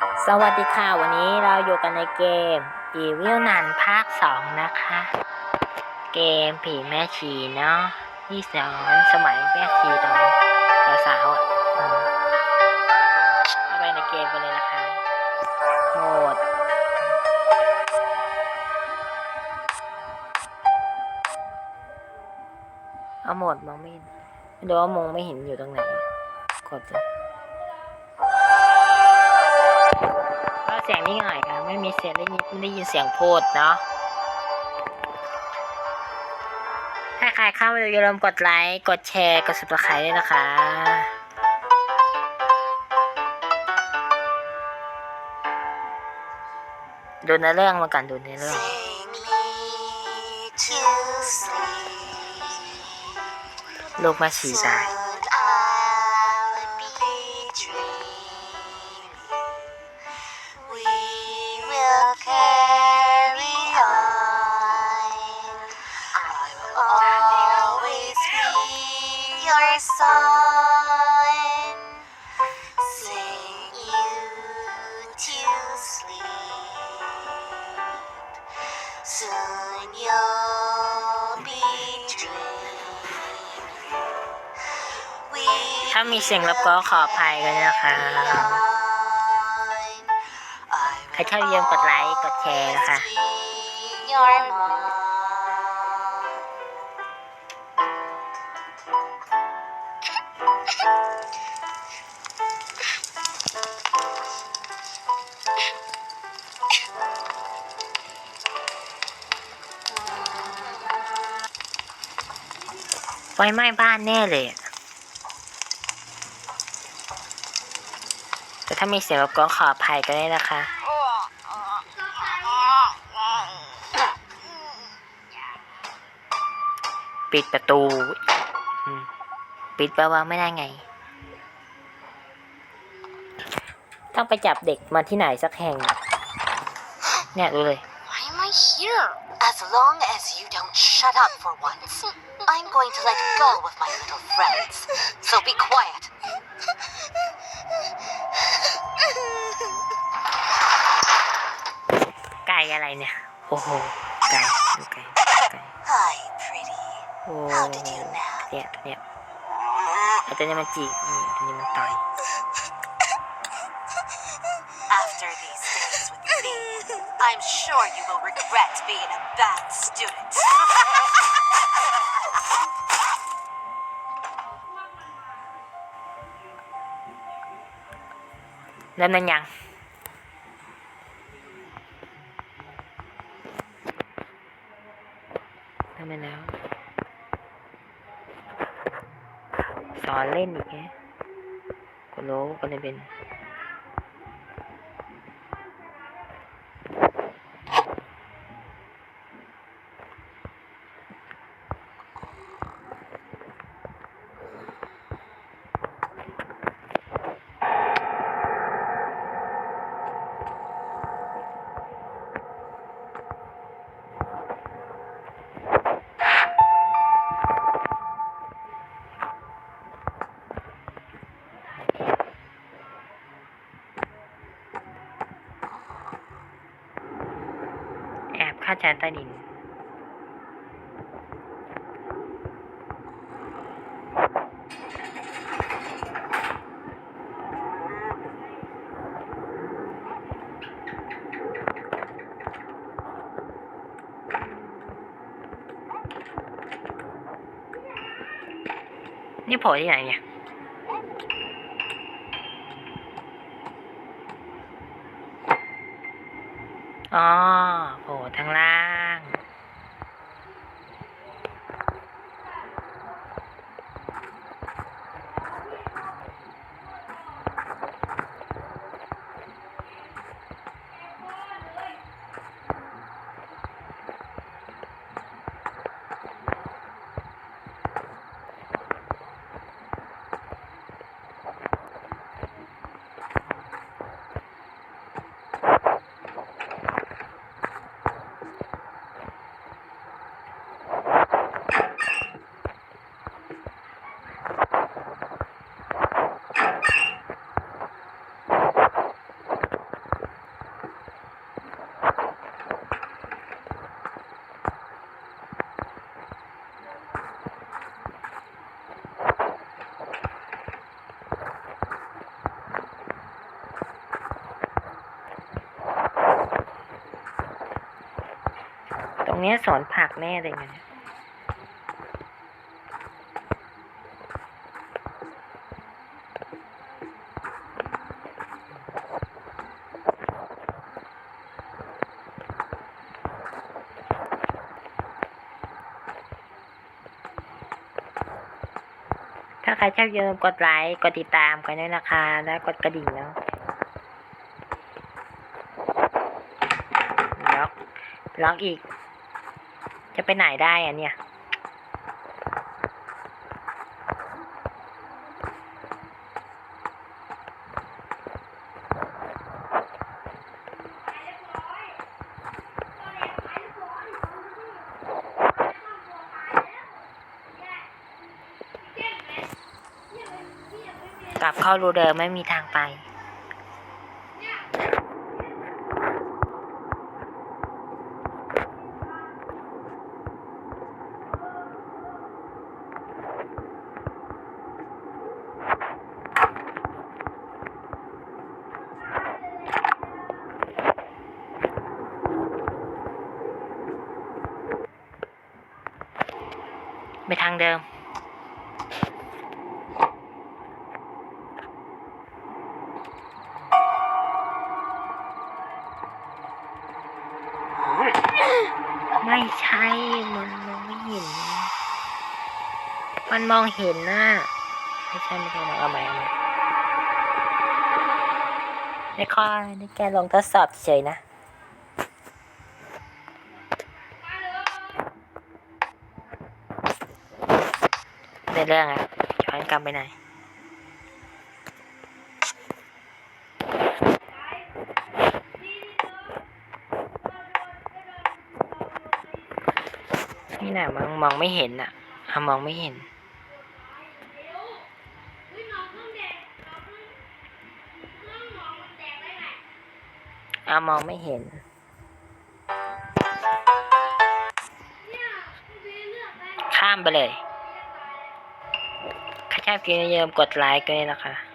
สวัสดีค่ะ วันนี้เราอยู่กันในเกม Evil Nun ภาค2นะคะ เกมผีแม่ชีเนาะที่สอนสมัยแม่ชีตอนสาวๆอะเข้าไปในเกมกันเลยนะคะ โหมดเอาโหมดมองไม่เห็นไม่รู้ว่ามองไม่เห็นอยู่ตรงไหน กดเลย ไม่มีเสียงได้ยินไม่ได้ยินเสียงพูดเนาะถ้าใครเข้ามาดูอย่าลืมกดไลค์กดแชร์กด subscribe ด้วยนะคะดูในอเรื่องมาก่อนดูในอเรื่อง Sing me to sleep. ลูกมาฉี่ตายามีเสียงรบก็ขออภัยกันนะคะใครชอบอย่าลืมกดไลค์ กดแชร์นะคะไฟไหม้บ้านแน่เลยอะ แต่ถ้ามีเสียงรบก็ขออภัยกันด้วยนะคะ ปิดประตู ปิดแปลว่าไม่ได้ไง ต้องไปจับเด็กมาที่ไหนสักแห่ง เนี่ยดูเลย Why am I here? As long as you don't shut up for once, I'm going to let go of my little friends. So be quiet. ไก่อะไรเนี่ย โอ้โห ไก่ดูไก่ไก่ Hi, pretty. โอ้ How did you nap? เนี่ยตัวเนี่ยไอ้ตัวนี้มันจีบนี่ตัวนี้มันต่อย After these days with me, I'm sure you will regret being a bad student. เริ่มนั้นยัง มาแล้ว สอนเล่นอีกแกก็รู้ก็เลยเป็น แอบเข้าใจใต้ดิน นี่โผล่ที่ไหนเนี่ย อ๋อโผล่ทางล่าง Hi, รงเนี้ยสวนผักแน่เลยเนี่ยถ้าใครชอบอย่าลืมกดไลค์ กดติดตามกันด้วยนะคะ แล้วกดกระดิ่งเนาะล็อกล็อกอีก จะไปไหนได้อะเนี่ย กลับเข้ารูเดิมไม่มีทางไปไปทางเดิม ไม่ใช่ มันมองไม่เห็น มันมองเห็นนะไม่ใช่ไม่ใช่เอาใหม่เอาใหม่ไม่ค่อยนี่แกลองทดสอบเฉยนะในเรื่องอะย้อนกลับไปไหน นี่น่ะมองมองไม่เห็นอะอะมองไม่เห็น อะมองไม่เห็น ข้ามไปเลย ถ้าชอบคลิปนี้อย่าลืมกดไลค์กันด้วยนะคะ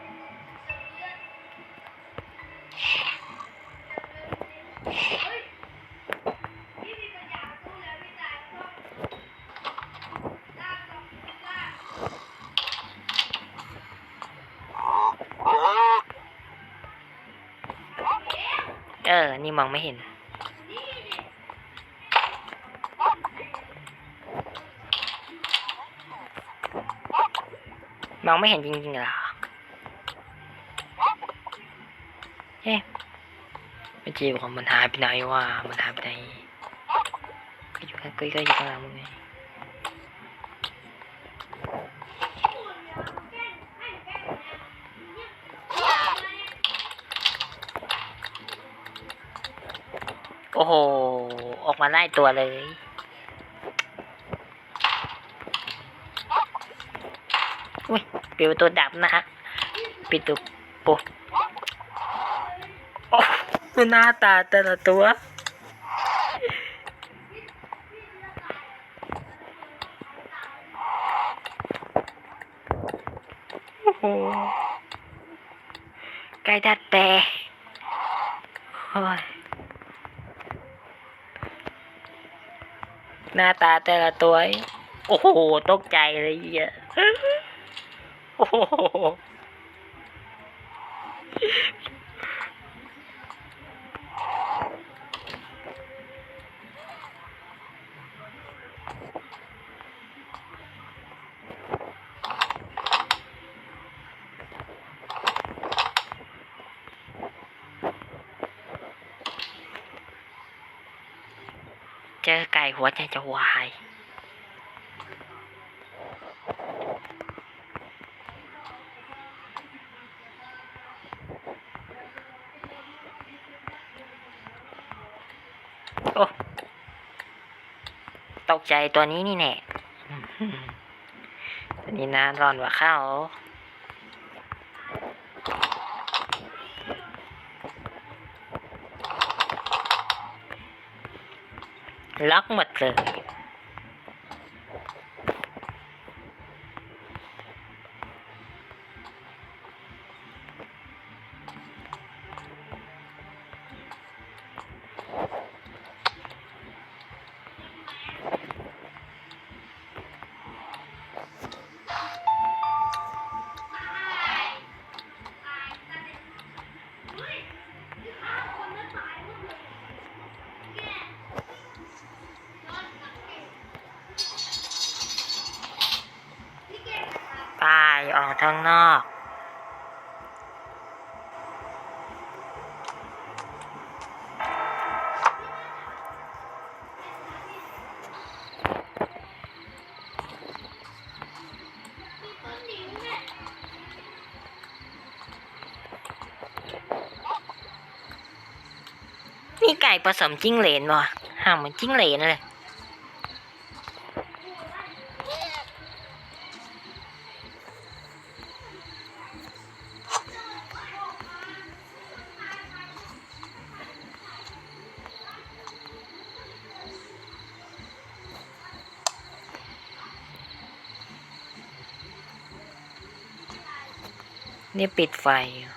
องไม่เห็นจริงๆเหรอเอ๊ะไม่จีบของมันหายไปไหนวะมันหายไปไหนก็อยู่ข้างก็อยู่ข้างหลังมึงไงโอ้โห ออกมาไล่ตัวเลย อุ้ย ปิดประตูดับนะฮะปิดตัวโอ้โอ้ดูหน้าตาแต่ละตัวโอ้โหไก่ดัดแปลงโอ้ยหน้าตาแต่ละตัว โอ้โห ตกใจเลยเหี้ย โอ้โหเจอไก่หัวใจจะวาย โอ้ตกใจตัวนี้นี่แน่ตัวนี้นะร้อนกว่าข้าวล็อกหมดเลย ข้างนอก นี่ไก่ผสมจิ้งเหลนวะห่างเหมือนจิ้งเหลนเลย นี่ปิดไฟอยู่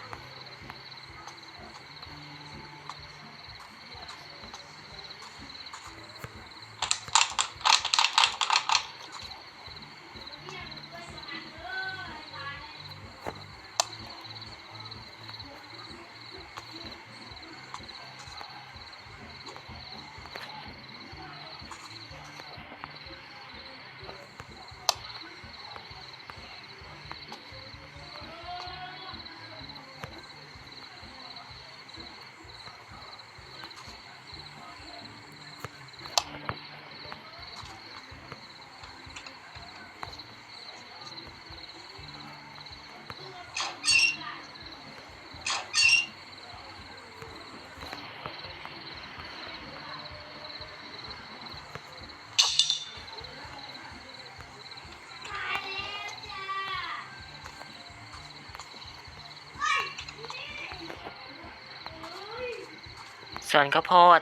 ส่วนข้าวโพด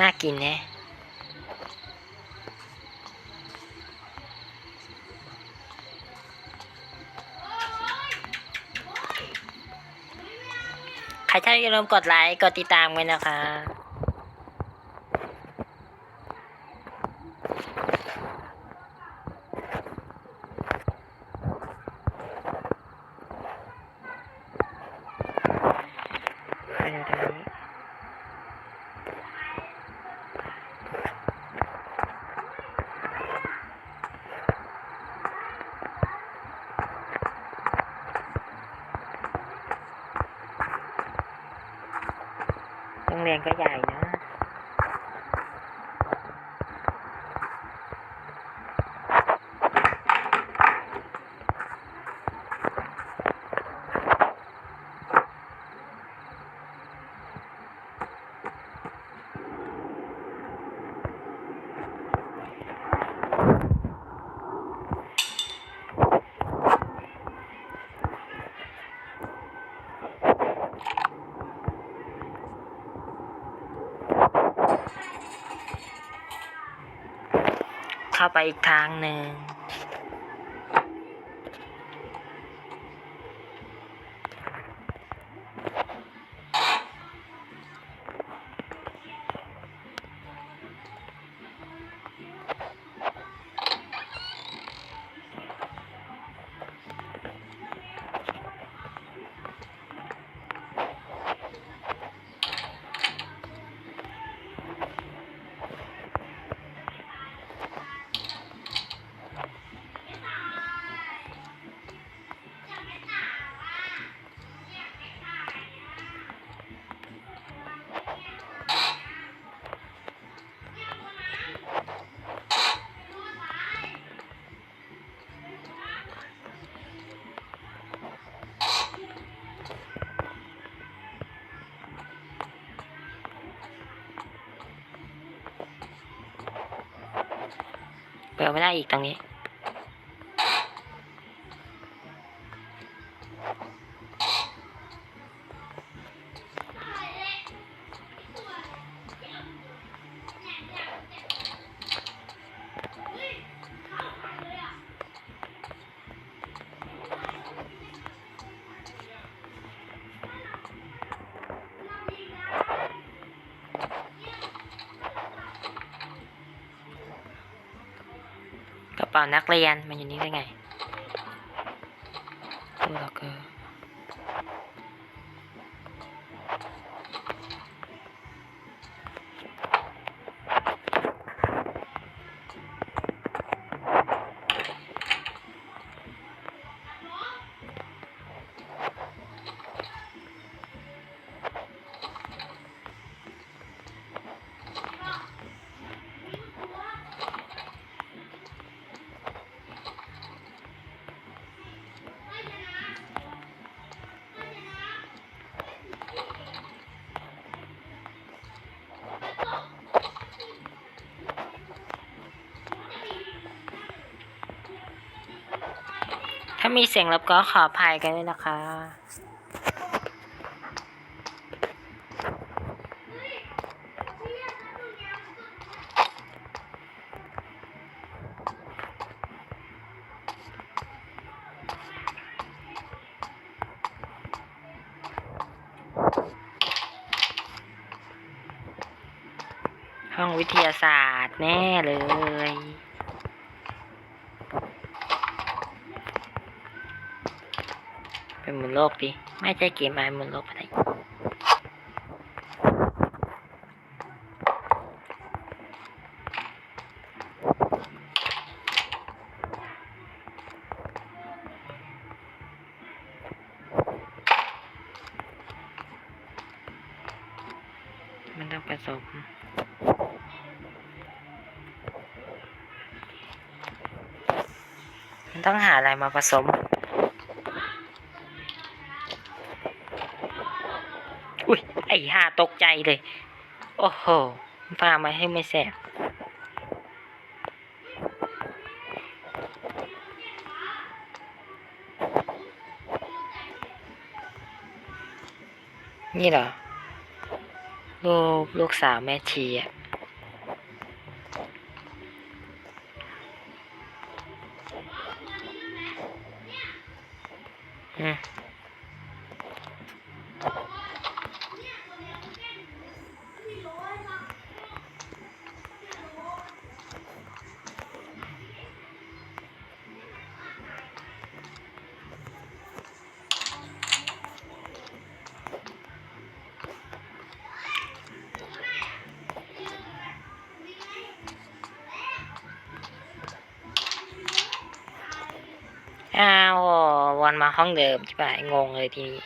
น่ากินแนะใครชอบอย่าลืมกดไลค์ กดติดตามไว้นะคะ ไปดูตรงนี้ โรงเรียนก็ใหญ่นะ เข้า ไปอีกทางหนึ่ง เปิดไม่ได้อีกตรงนี้ นักเรียนมันอยู่นี่ได้ไงามีเสียงรบก็ขออภัยกันด้วยนะคะ ห้องวิทยาศาสตร์แน่เลย เป็น หมุนโลกดิไม่ใช่เกมอะไรหมุนโลกอะไรมันต้องผสมมันต้องหาอะไรมาผสม อุ้ยไอ้าตกใจเลย โอ้โหพามาให้ไม่แสบนี่เหรอลูกลูกสาวแม่ชีอะ อ้าววนมาห้องเดิมใช่ปะงงเลยทีนี้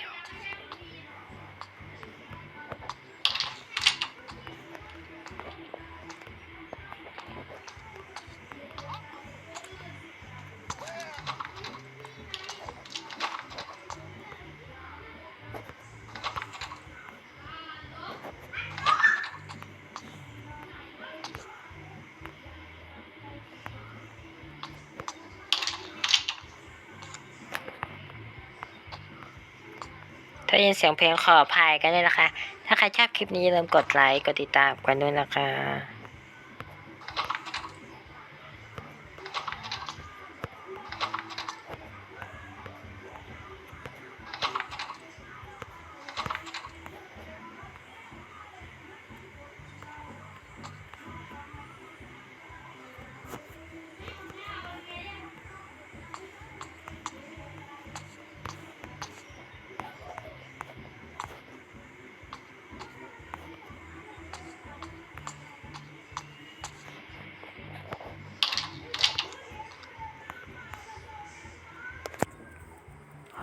สียงเพลงขออภัยกันด้วยนะคะ ถ้าใครชอบคลิปนี้อย่าลืมกดไลค์ กดติดตามกันด้วยนะคะ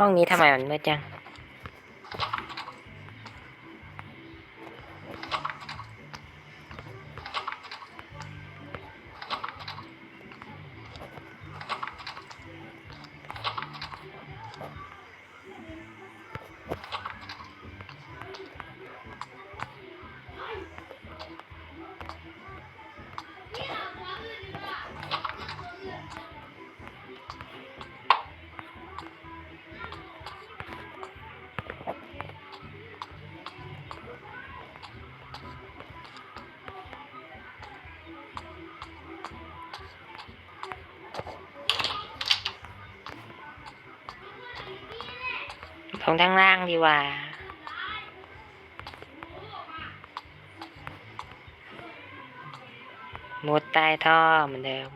ห้องนี้ทำไมมันมืดจัง ลงทางล่างดีกว่า มุดใต้ท่อเหมือนเดิม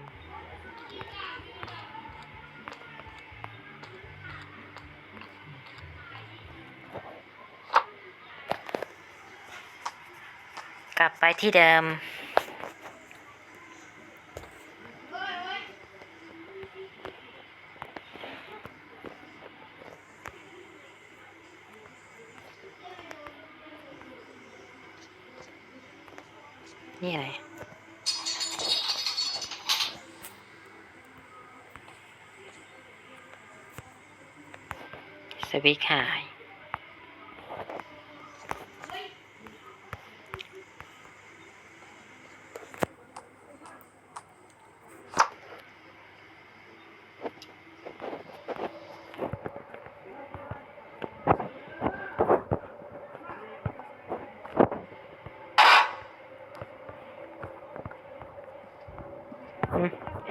กลับไปที่เดิม ไปขาย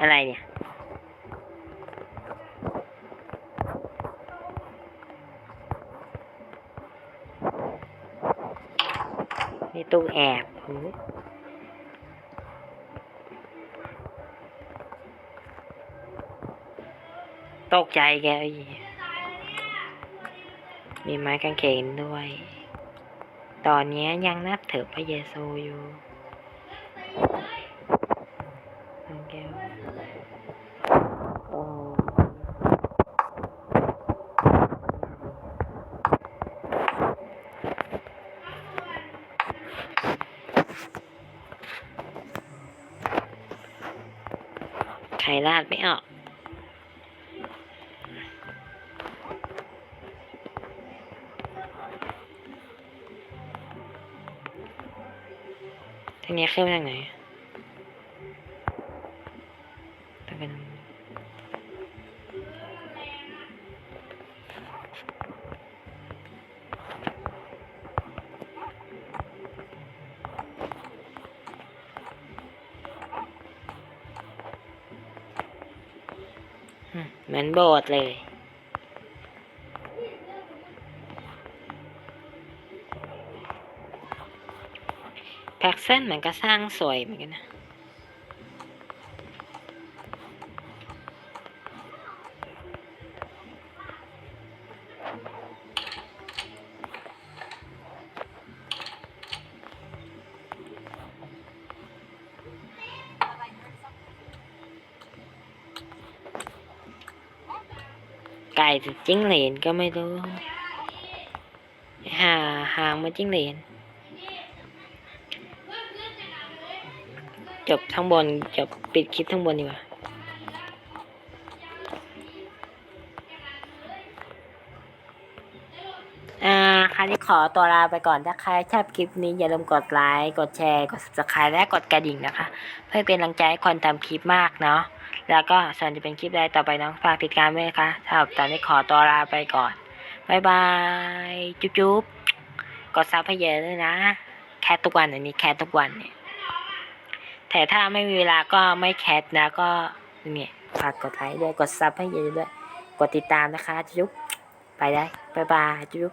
อะไรเนี่ย ตูแอบหูตกใจแกอีมีไม้กางเขนด้วย ตอนนี้ยังนับถือพระเยซูอยู่ทางแก้ว โอ้ไข่ราดไม่ออก ทีนี้ขึ้นมาจากไหน เหมือนโบสถ์เลย แพ็กเส้นเหมือนก็สร้างสวยเหมือนกันนะ จิ้งเหลนก็ไม่รู้ หาหางมาจิ้งเหลน จบทั้งบนจบปิดคลิปทั้งบนดีกว่าอ่าคราวนี้ขอตัวลาไปก่อน ถ้าใครชอบคลิปนี้อย่าลืมกดไลค์ กดแชร์ กด subscribe และกดกระดิ่งนะคะ เพื่อเป็นกำลังใจให้คนทำคลิปมากเนาะ แล้วก็ส่วนจะเป็นคลิปใดต่อไปน้องฝากติดตามด้วยนะคะสำหรับตอนนี้ขอตัวลาไปก่อนบายบายจุ๊บจุ๊บกดซับให้เยอะด้วยนะ แคททุกวันอันนี้แคททุกวันเนี่ยแต่ถ้าไม่มีเวลาก็ไม่แคทนะก็เนี่ยฝากกดไลค์ด้วยกดซับให้เยอะด้วยกดติดตามนะคะจุ๊บไปได้บายบายจุ๊บ